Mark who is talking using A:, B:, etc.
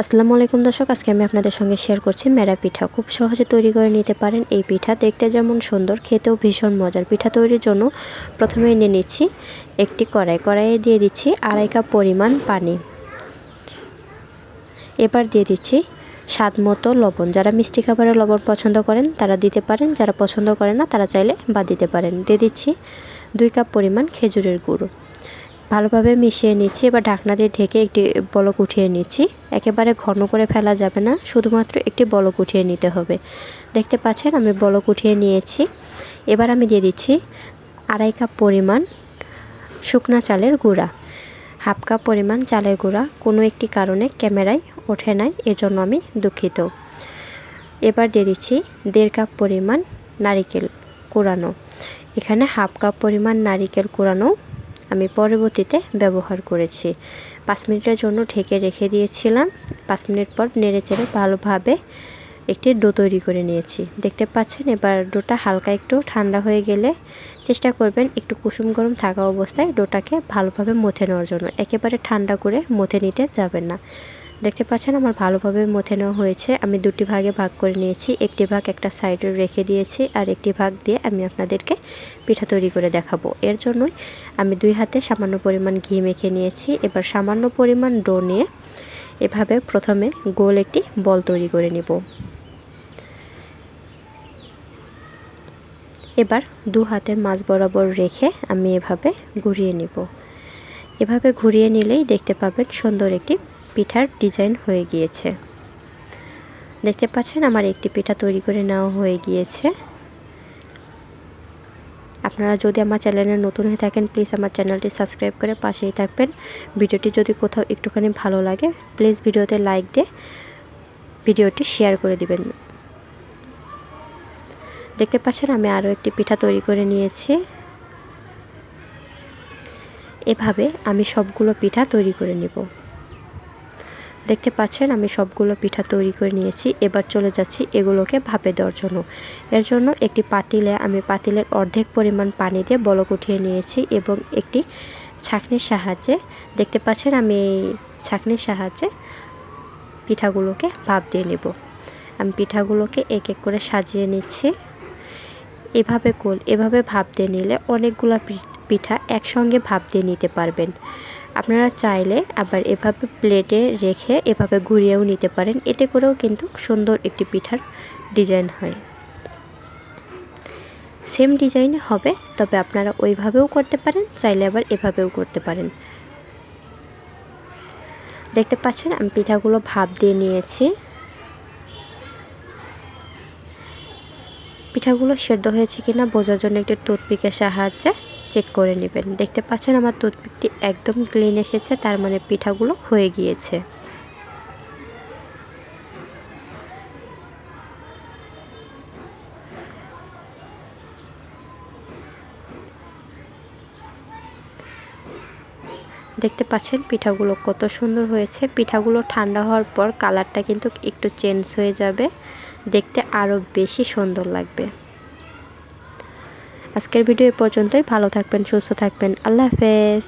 A: আসসালামু আলাইকুম দর্শক, আজকে আমি আপনাদের সঙ্গে শেয়ার করছি মেরা পিঠা। খুব সহজে তৈরি করে নিতে পারেন এই পিঠা। দেখতে যেমন সুন্দর, খেতেও ভীষণ মজার। পিঠা তৈরির জন্য প্রথমে নিয়ে নিচ্ছি একটি কড়াই। কড়াইয়ে দিয়ে দিচ্ছি আড়াই কাপ পরিমাণ পানি। এবার দিয়ে দিচ্ছি স্বাদ মতো লবণ। যারা মিষ্টি খাবারের লবণ পছন্দ করেন, তারা দিতে পারেন। যারা পছন্দ করেন না, তারা চাইলে বা দিতে পারেন। দিয়ে দিচ্ছি দুই কাপ পরিমাণ খেজুরের গুঁড়ো। ভালোভাবে মিশিয়ে নিচ্ছি, এবার ঢাকনা দিয়ে ঢেকে একটি বলক উঠিয়ে নিচ্ছি। একেবারে ঘন করে ফেলা যাবে না, শুধুমাত্র একটি বলক উঠিয়ে নিতে হবে। দেখতে পাচ্ছেন, আমি বলক উঠিয়ে নিয়েছি। এবার আমি দিয়ে দিচ্ছি আড়াই কাপ পরিমাণ শুকনা চালের গুঁড়া। হাফ কাপ পরিমাণ চালের গুঁড়া, কোনো একটি কারণে ক্যামেরায় ওঠে নাই, এজন্য আমি দুঃখিত। এবার দিয়ে দিচ্ছি দেড় কাপ পরিমাণ নারিকেল কোরানো এখানে হাফ কাপ পরিমাণ নারিকেল কোরানো আমি পরবর্তীতে ব্যবহার করেছি। পাঁচ মিনিটের জন্য ঢেকে রেখে দিয়েছিলাম। পাঁচ মিনিট পর নেড়ে চেড়ে ভালোভাবে একটি ডো তৈরি করে নিয়েছি। দেখতে পাচ্ছেন, এবার ডোটা হালকা একটু ঠান্ডা হয়ে গেলে চেষ্টা করবেন একটু কুসুম গরম থাকা অবস্থায় ডোটাকে ভালোভাবে মথে নেওয়ার জন্য। একেবারে ঠান্ডা করে মথে নিতে যাবেন না। দেখতে পাচ্ছেন আমার ভালোভাবে মথে নেওয়া হয়েছে। আমি দুটি ভাগে ভাগ করে নিয়েছি। একটি ভাগ একটা সাইডে রেখে দিয়েছি আর একটি ভাগ দিয়ে আমি আপনাদেরকে পিঠা তৈরি করে দেখাবো। এর জন্যই আমি দুই হাতে সামান্য পরিমাণ ঘি মেখে নিয়েছি। এবার সামান্য পরিমাণ ডো নিয়ে এভাবে প্রথমে গোল একটি বল তৈরি করে নিব। এবার দু হাতের মাছ বরাবর রেখে আমি এভাবে ঘুরিয়ে নিব। এভাবে ঘুরিয়ে নিলেই দেখতে পাবেন সুন্দর একটি পিঠার ডিজাইন হয়ে গিয়েছে। দেখতে পাচ্ছেন আমার একটি পিঠা তৈরি করে নেওয়া হয়ে গিয়েছে। আপনারা যদি আমার চ্যানেলে নতুন হয়ে থাকেন প্লিজ আমার চ্যানেলটি সাবস্ক্রাইব করে পাশেই থাকবেন। ভিডিওটি যদি কোথাও একটুখানি ভালো লাগে প্লিজ ভিডিওতে লাইক দিয়ে ভিডিওটি শেয়ার করে দিবেন। দেখতে পাচ্ছেন আমি আরও একটি পিঠা তৈরি করে নিয়েছি। এভাবে আমি সবগুলো পিঠা তৈরি করে নেব। দেখতে পাচ্ছেন, আমি সবগুলো পিঠা তৈরি করে নিয়েছি। এবার চলে যাচ্ছি এগুলোকে ভাপে দেওয়ার জন্য। এর জন্য একটি পাতিলে, আমি পাতিলের অর্ধেক পরিমাণ পানি দিয়ে বলক উঠিয়ে নিয়েছি এবং একটি ছাঁকনির সাহায্যে, দেখতে পাচ্ছেন, আমি এই ছাঁকনির সাহায্যে পিঠাগুলোকে ভাপ দিয়ে নেব। আমি পিঠাগুলোকে এক এক করে সাজিয়ে নিচ্ছি। এভাবে কোল এভাবে ভাপ দিয়ে নিলে অনেকগুলো পিঠা একসঙ্গে ভাপ দিয়ে নিতে পারবেন। আপনারা চাইলে আবার এভাবে প্লেটে রেখে এভাবে ঘুরিয়েও নিতে পারেন। এতে করেও কিন্তু সুন্দর একটি পিঠার ডিজাইন হয়। সেম ডিজাইন হবে, তবে আপনারা ওইভাবেও করতে পারেন, চাইলে আবার এভাবেও করতে পারেন। দেখতে পাচ্ছেন, আমি পিঠাগুলো ভাপ দিয়ে নিয়েছি। পিঠাগুলো সেদ্ধ হয়েছে কিনা বোঝার জন্য একটি টুথপিকের সাহায্যে। চেক করে নেবেন। দেখতে পাচ্ছেন আমার টুথপিকটি একদম ক্লিন এসেছে, তার মানে পিঠাগুলো হয়ে গিয়েছে। দেখতে পাচ্ছেন পিঠাগুলো কত সুন্দর হয়েছে। পিঠাগুলো ঠান্ডা হওয়ার পর কালারটা কিন্তু একটু চেঞ্জ হয়ে যাবে। দেখতে আরও বেশি সুন্দর লাগবে। আজকের ভিডিও এ পর্যন্তই। ভালো থাকবেন সুস্থ থাকবেন। আল্লাহ হাফেজ।